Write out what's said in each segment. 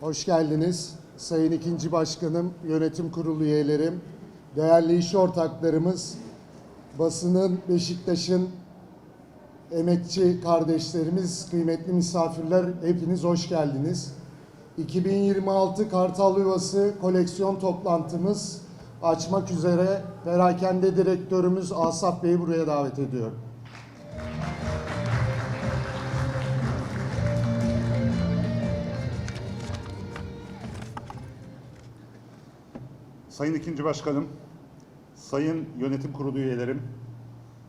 Hoş geldiniz. Sayın ikinci Başkanım, Yönetim Kurulu üyelerim, değerli iş ortaklarımız, basının, Beşiktaş'ın emekçi kardeşlerimiz, kıymetli misafirler hepiniz hoş geldiniz. 2026 Kartal Yuvası koleksiyon toplantımız açmak üzere perakende direktörümüz Asaf Bey'i buraya davet ediyorum. Sayın İkinci Başkanım, Sayın Yönetim Kurulu üyelerim,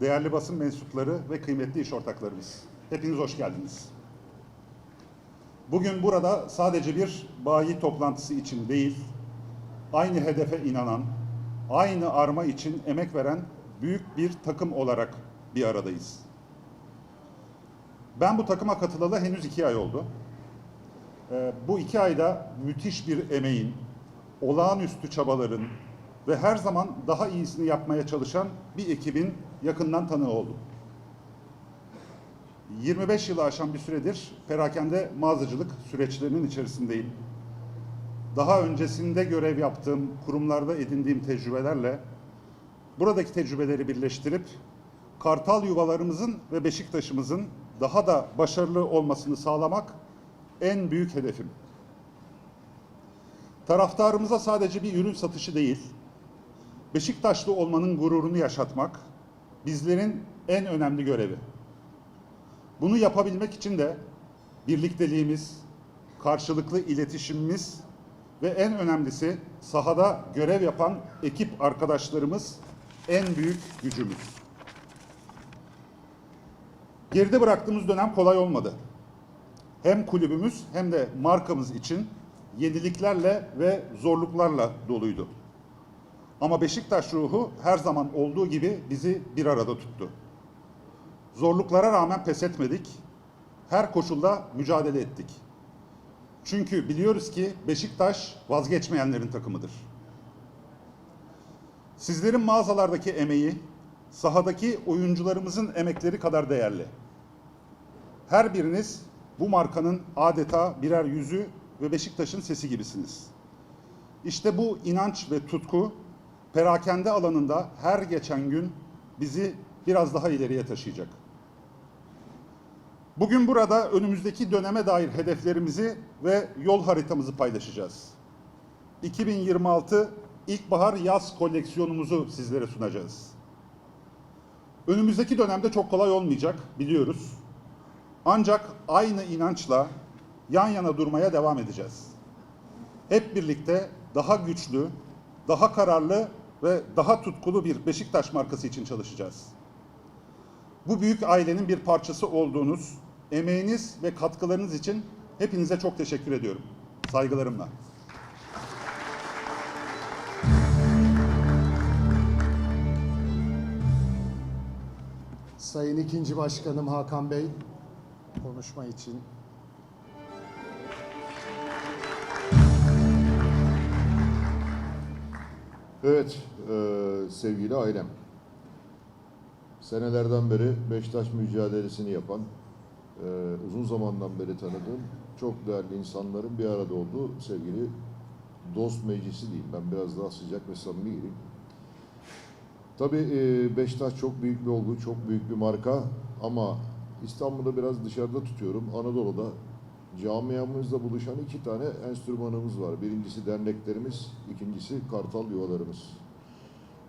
değerli basın mensupları ve kıymetli iş ortaklarımız. Hepiniz hoş geldiniz. Bugün burada sadece bir bayi toplantısı için değil, aynı hedefe inanan, aynı arma için emek veren büyük bir takım olarak bir aradayız. Ben bu takıma katılalı henüz iki ay oldu. Ee, bu iki ayda müthiş bir emeğin, olağanüstü çabaların ve her zaman daha iyisini yapmaya çalışan bir ekibin yakından tanığı oldum. 25 yılı aşan bir süredir perakende mağazacılık süreçlerinin içerisindeyim. Daha öncesinde görev yaptığım kurumlarda edindiğim tecrübelerle buradaki tecrübeleri birleştirip kartal yuvalarımızın ve Beşiktaş'ımızın daha da başarılı olmasını sağlamak en büyük hedefim. Taraftarımıza sadece bir ürün satışı değil, Beşiktaşlı olmanın gururunu yaşatmak bizlerin en önemli görevi. Bunu yapabilmek için de birlikteliğimiz, karşılıklı iletişimimiz ve en önemlisi sahada görev yapan ekip arkadaşlarımız en büyük gücümüz. Geride bıraktığımız dönem kolay olmadı. Hem kulübümüz hem de markamız için yeniliklerle ve zorluklarla doluydu. Ama Beşiktaş ruhu her zaman olduğu gibi bizi bir arada tuttu. Zorluklara rağmen pes etmedik. Her koşulda mücadele ettik. Çünkü biliyoruz ki Beşiktaş vazgeçmeyenlerin takımıdır. Sizlerin mağazalardaki emeği, sahadaki oyuncularımızın emekleri kadar değerli. Her biriniz bu markanın adeta birer yüzü ve Beşiktaş'ın sesi gibisiniz. İşte bu inanç ve tutku perakende alanında her geçen gün bizi biraz daha ileriye taşıyacak. Bugün burada önümüzdeki döneme dair hedeflerimizi ve yol haritamızı paylaşacağız. 2026 ilkbahar yaz koleksiyonumuzu sizlere sunacağız. Önümüzdeki dönemde çok kolay olmayacak biliyoruz. Ancak aynı inançla yan yana durmaya devam edeceğiz. Hep birlikte daha güçlü, daha kararlı ve daha tutkulu bir Beşiktaş markası için çalışacağız. Bu büyük ailenin bir parçası olduğunuz, emeğiniz ve katkılarınız için hepinize çok teşekkür ediyorum. Saygılarımla. Sayın ikinci Başkanım Hakan Bey konuşma için Evet, e, sevgili ailem. Senelerden beri Beşiktaş mücadelesini yapan, e, uzun zamandan beri tanıdığım çok değerli insanların bir arada olduğu sevgili dost meclisi diyeyim. Ben biraz daha sıcak ve samimi gireyim. Tabii e, Beşiktaş çok büyük bir olgu, çok büyük bir marka ama İstanbul'da biraz dışarıda tutuyorum. Anadolu'da camiamızda buluşan iki tane enstrümanımız var. Birincisi derneklerimiz, ikincisi kartal yuvalarımız.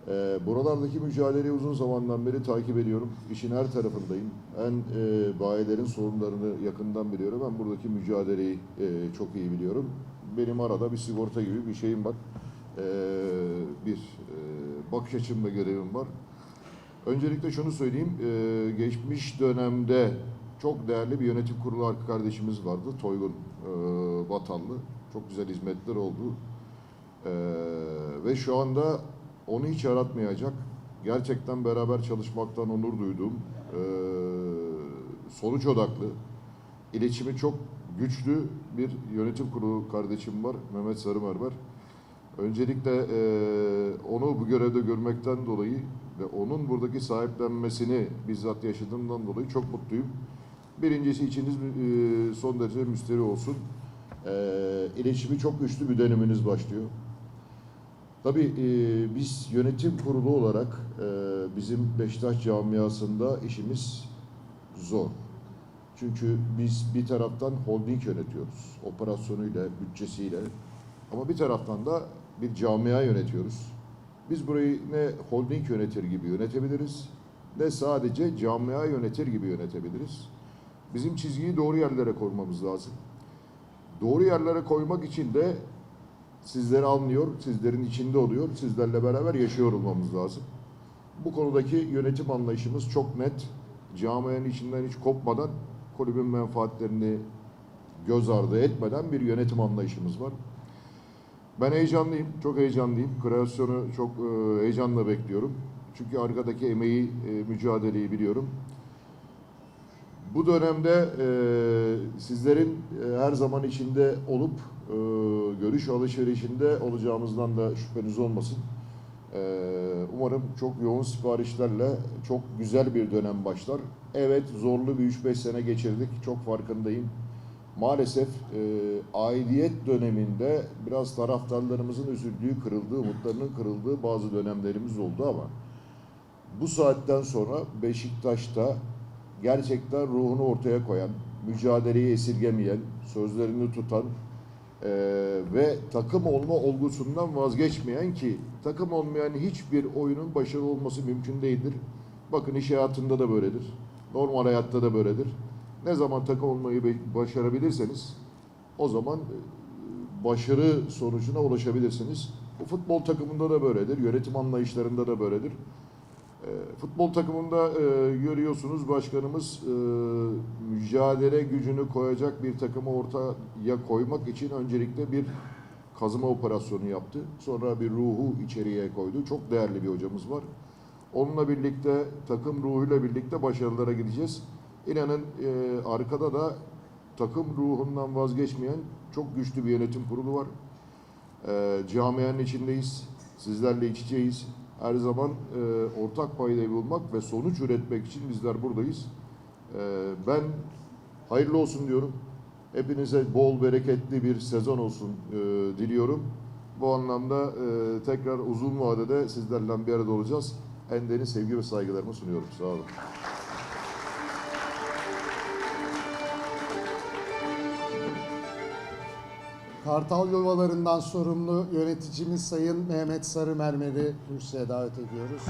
Ee, buralardaki mücadeleyi uzun zamandan beri takip ediyorum. İşin her tarafındayım. En e, bayilerin sorunlarını yakından biliyorum. Ben buradaki mücadeleyi e, çok iyi biliyorum. Benim arada bir sigorta gibi bir şeyim var. Ee, bir e, bakış açım ve görevim var. Öncelikle şunu söyleyeyim. e, geçmiş dönemde çok değerli bir yönetim kurulu kardeşimiz vardı. Toygun e, Batallı. Çok güzel hizmetler oldu. E, ve şu anda onu hiç aratmayacak. Gerçekten beraber çalışmaktan onur duyduğum, e, sonuç odaklı, iletişimi çok güçlü bir yönetim kurulu kardeşim var. Mehmet Sarımer var. Öncelikle e, onu bu görevde görmekten dolayı ve onun buradaki sahiplenmesini bizzat yaşadığımdan dolayı çok mutluyum. Birincisi içiniz e, son derece müsteri olsun. e, iletişimi çok güçlü bir döneminiz başlıyor. Tabii e, biz yönetim kurulu olarak e, bizim Beşiktaş camiasında işimiz zor. Çünkü biz bir taraftan holding yönetiyoruz. Operasyonuyla, bütçesiyle. Ama bir taraftan da bir camia yönetiyoruz. Biz burayı ne holding yönetir gibi yönetebiliriz, ne sadece camia yönetir gibi yönetebiliriz. Bizim çizgiyi doğru yerlere koymamız lazım. Doğru yerlere koymak için de sizleri anlıyor, sizlerin içinde oluyor, sizlerle beraber yaşıyor olmamız lazım. Bu konudaki yönetim anlayışımız çok net. Camianın içinden hiç kopmadan, kulübün menfaatlerini göz ardı etmeden bir yönetim anlayışımız var. Ben heyecanlıyım, çok heyecanlıyım. Kreasyonu çok e, heyecanla bekliyorum. Çünkü arkadaki emeği, e, mücadeleyi biliyorum. Bu dönemde e, sizlerin e, her zaman içinde olup e, görüş alışverişinde olacağımızdan da şüpheniz olmasın. E, umarım çok yoğun siparişlerle çok güzel bir dönem başlar. Evet zorlu bir 3-5 sene geçirdik. Çok farkındayım. Maalesef e, aidiyet döneminde biraz taraftarlarımızın üzüldüğü, kırıldığı, umutlarının kırıldığı bazı dönemlerimiz oldu ama bu saatten sonra Beşiktaş'ta gerçekten ruhunu ortaya koyan, mücadeleyi esirgemeyen, sözlerini tutan eee, ve takım olma olgusundan vazgeçmeyen ki takım olmayan hiçbir oyunun başarılı olması mümkün değildir. Bakın iş hayatında da böyledir. Normal hayatta da böyledir. Ne zaman takım olmayı başarabilirseniz o zaman e, başarı sonucuna ulaşabilirsiniz. Bu futbol takımında da böyledir. Yönetim anlayışlarında da böyledir. E, Futbol takımında e, görüyorsunuz başkanımız e, mücadele gücünü koyacak bir takımı ortaya koymak için öncelikle bir kazıma operasyonu yaptı. Sonra bir ruhu içeriye koydu. Çok değerli bir hocamız var. Onunla birlikte takım ruhuyla birlikte başarılara gideceğiz. İnanın e, arkada da takım ruhundan vazgeçmeyen çok güçlü bir yönetim kurulu var. E, camianın içindeyiz. Sizlerle iç içeyiz. Her zaman e, ortak paydayı bulmak ve sonuç üretmek için bizler buradayız. E, ben hayırlı olsun diyorum. Hepinize bol bereketli bir sezon olsun e, diliyorum. Bu anlamda e, tekrar uzun vadede sizlerle bir arada olacağız. En derin sevgi ve saygılarımı sunuyorum. Sağ olun. Kartal Yuvalarından sorumlu yöneticimiz Sayın Mehmet Sarı Mermer'i kürsüye davet ediyoruz.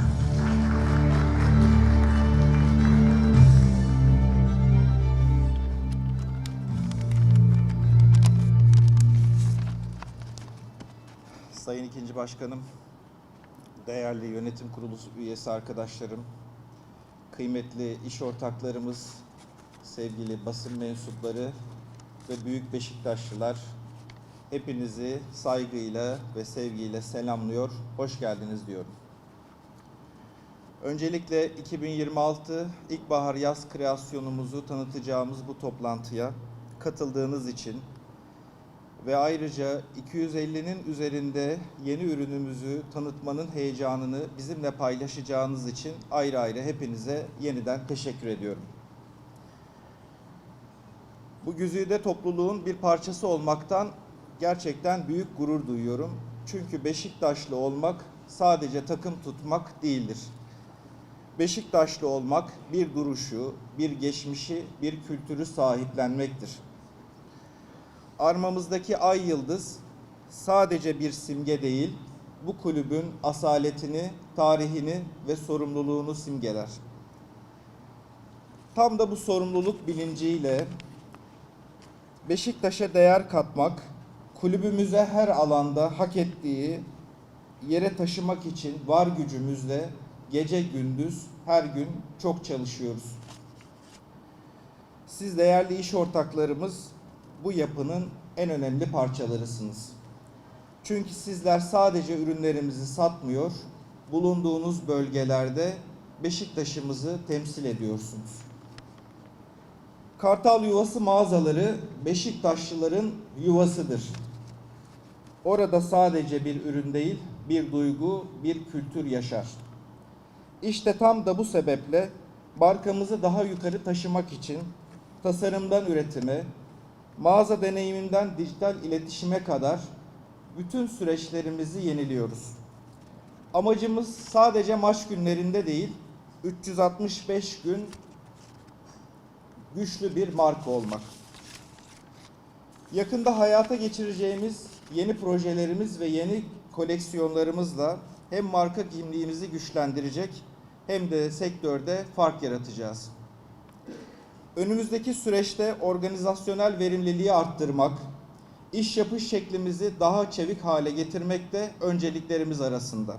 Sayın ikinci Başkanım, değerli yönetim kurulu üyesi arkadaşlarım, kıymetli iş ortaklarımız, sevgili basın mensupları ve büyük Beşiktaşlılar, hepinizi saygıyla ve sevgiyle selamlıyor, hoş geldiniz diyorum. Öncelikle 2026 ilkbahar yaz kreasyonumuzu tanıtacağımız bu toplantıya katıldığınız için ve ayrıca 250'nin üzerinde yeni ürünümüzü tanıtmanın heyecanını bizimle paylaşacağınız için ayrı ayrı hepinize yeniden teşekkür ediyorum. Bu güzide topluluğun bir parçası olmaktan gerçekten büyük gurur duyuyorum. Çünkü Beşiktaşlı olmak sadece takım tutmak değildir. Beşiktaşlı olmak bir duruşu, bir geçmişi, bir kültürü sahiplenmektir. Armamızdaki ay yıldız sadece bir simge değil, bu kulübün asaletini, tarihini ve sorumluluğunu simgeler. Tam da bu sorumluluk bilinciyle Beşiktaş'a değer katmak, kulübümüze her alanda hak ettiği yere taşımak için var gücümüzle gece gündüz her gün çok çalışıyoruz. Siz değerli iş ortaklarımız bu yapının en önemli parçalarısınız. Çünkü sizler sadece ürünlerimizi satmıyor, bulunduğunuz bölgelerde Beşiktaş'ımızı temsil ediyorsunuz. Kartal Yuvası mağazaları Beşiktaşlıların yuvasıdır. Orada sadece bir ürün değil, bir duygu, bir kültür yaşar. İşte tam da bu sebeple markamızı daha yukarı taşımak için tasarımdan üretime, Mağaza deneyiminden dijital iletişime kadar bütün süreçlerimizi yeniliyoruz. Amacımız sadece maç günlerinde değil, 365 gün güçlü bir marka olmak. Yakında hayata geçireceğimiz yeni projelerimiz ve yeni koleksiyonlarımızla hem marka kimliğimizi güçlendirecek hem de sektörde fark yaratacağız. Önümüzdeki süreçte organizasyonel verimliliği arttırmak, iş yapış şeklimizi daha çevik hale getirmek de önceliklerimiz arasında.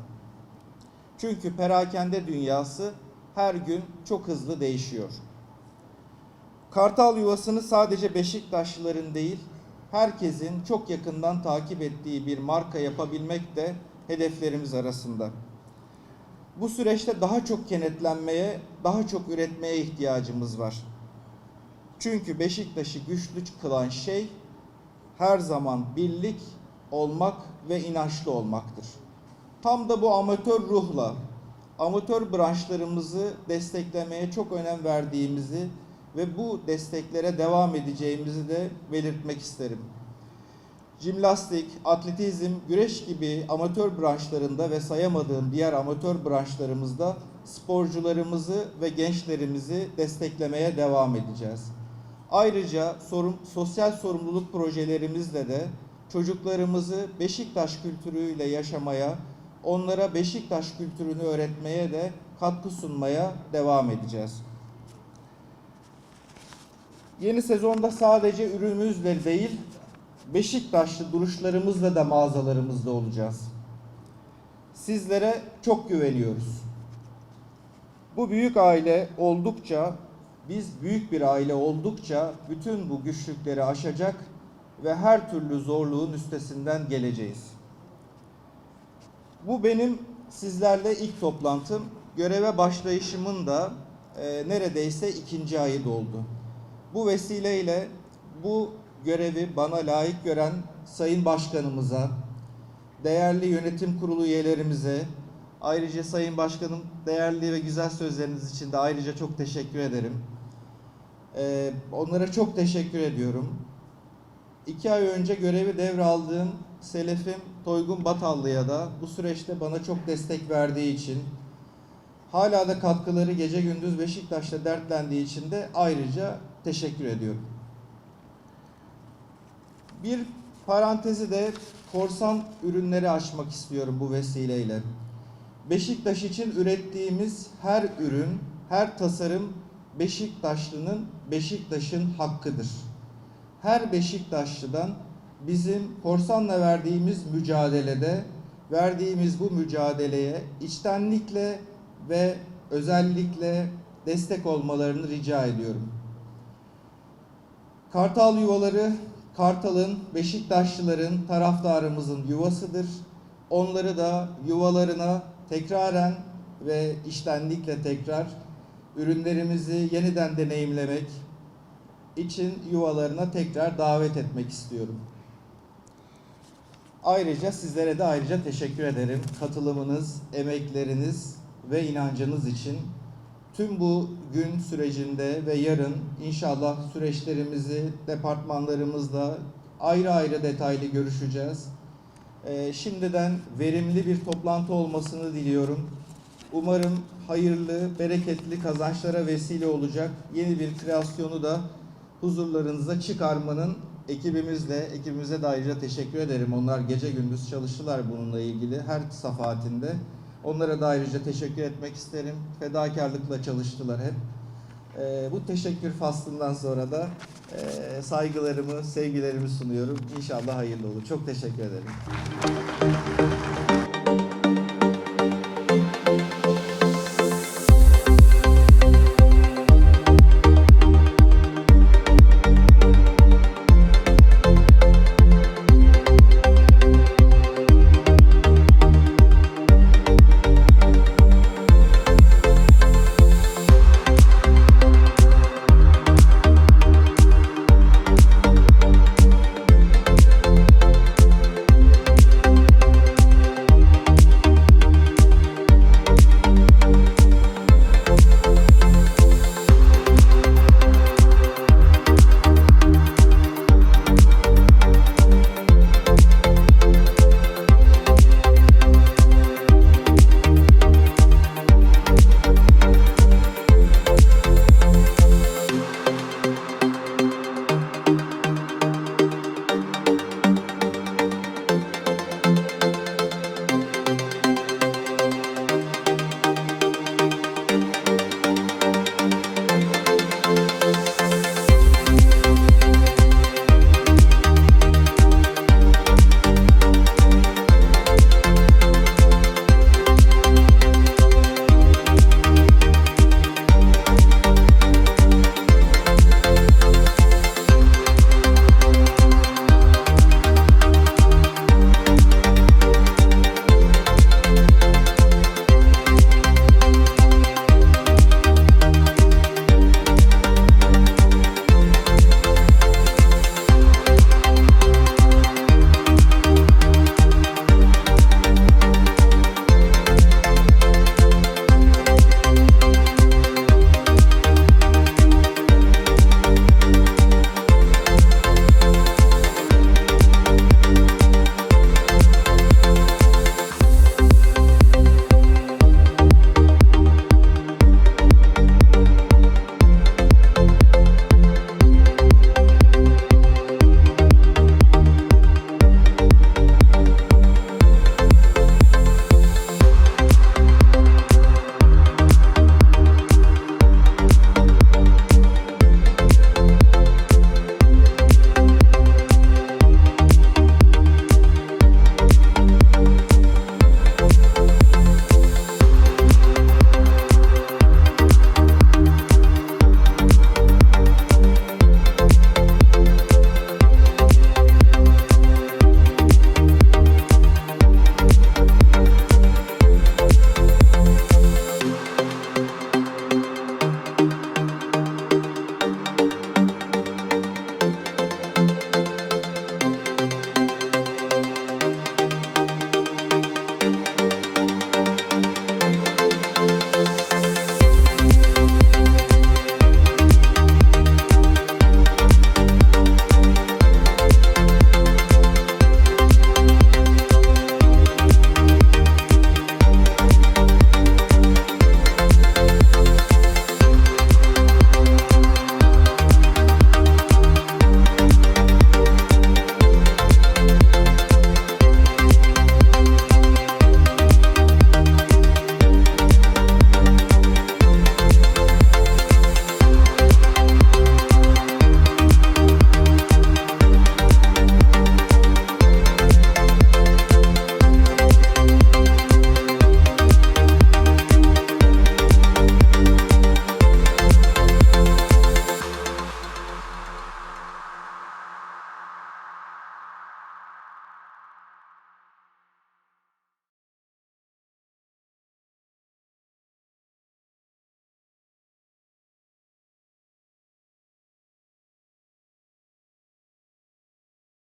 Çünkü perakende dünyası her gün çok hızlı değişiyor. Kartal yuvasını sadece Beşiktaşlıların değil, herkesin çok yakından takip ettiği bir marka yapabilmek de hedeflerimiz arasında. Bu süreçte daha çok kenetlenmeye, daha çok üretmeye ihtiyacımız var. Çünkü Beşiktaş'ı güçlü kılan şey her zaman birlik olmak ve inançlı olmaktır. Tam da bu amatör ruhla amatör branşlarımızı desteklemeye çok önem verdiğimizi ve bu desteklere devam edeceğimizi de belirtmek isterim. Jimnastik, atletizm, güreş gibi amatör branşlarında ve sayamadığım diğer amatör branşlarımızda sporcularımızı ve gençlerimizi desteklemeye devam edeceğiz. Ayrıca sorum, sosyal sorumluluk projelerimizle de çocuklarımızı Beşiktaş kültürüyle yaşamaya, onlara Beşiktaş kültürünü öğretmeye de katkı sunmaya devam edeceğiz. Yeni sezonda sadece ürünümüzle değil, Beşiktaşlı duruşlarımızla da mağazalarımızda olacağız. Sizlere çok güveniyoruz. Bu büyük aile oldukça, biz büyük bir aile oldukça bütün bu güçlükleri aşacak ve her türlü zorluğun üstesinden geleceğiz. Bu benim sizlerle ilk toplantım. Göreve başlayışımın da e, neredeyse ikinci ayı doldu. Bu vesileyle bu görevi bana layık gören Sayın Başkanımıza, değerli yönetim kurulu üyelerimize, ayrıca Sayın Başkanım değerli ve güzel sözleriniz için de ayrıca çok teşekkür ederim. Ee, onlara çok teşekkür ediyorum. İki ay önce görevi devraldığım Selefim Toygun Batallı'ya da bu süreçte bana çok destek verdiği için, hala da katkıları gece gündüz Beşiktaş'ta dertlendiği için de ayrıca teşekkür ediyorum. Bir parantezi de korsan ürünleri açmak istiyorum bu vesileyle. Beşiktaş için ürettiğimiz her ürün, her tasarım Beşiktaşlı'nın, Beşiktaş'ın hakkıdır. Her Beşiktaşlı'dan bizim korsanla verdiğimiz mücadelede, verdiğimiz bu mücadeleye içtenlikle ve özellikle destek olmalarını rica ediyorum. Kartal yuvaları Kartal'ın, Beşiktaşlıların, taraftarımızın yuvasıdır. Onları da yuvalarına tekraren ve iştenlikle tekrar ürünlerimizi yeniden deneyimlemek için yuvalarına tekrar davet etmek istiyorum. Ayrıca sizlere de ayrıca teşekkür ederim. Katılımınız, emekleriniz ve inancınız için tüm bu gün sürecinde ve yarın inşallah süreçlerimizi departmanlarımızla ayrı ayrı detaylı görüşeceğiz. Ee, şimdiden verimli bir toplantı olmasını diliyorum. Umarım hayırlı, bereketli kazançlara vesile olacak yeni bir kreasyonu da huzurlarınıza çıkarmanın ekibimizle, ekibimize de ayrıca teşekkür ederim. Onlar gece gündüz çalıştılar bununla ilgili her safahatinde. Onlara da ayrıca teşekkür etmek isterim. Fedakarlıkla çalıştılar hep. Ee, bu teşekkür faslından sonra da e, saygılarımı, sevgilerimi sunuyorum. İnşallah hayırlı olur. Çok teşekkür ederim.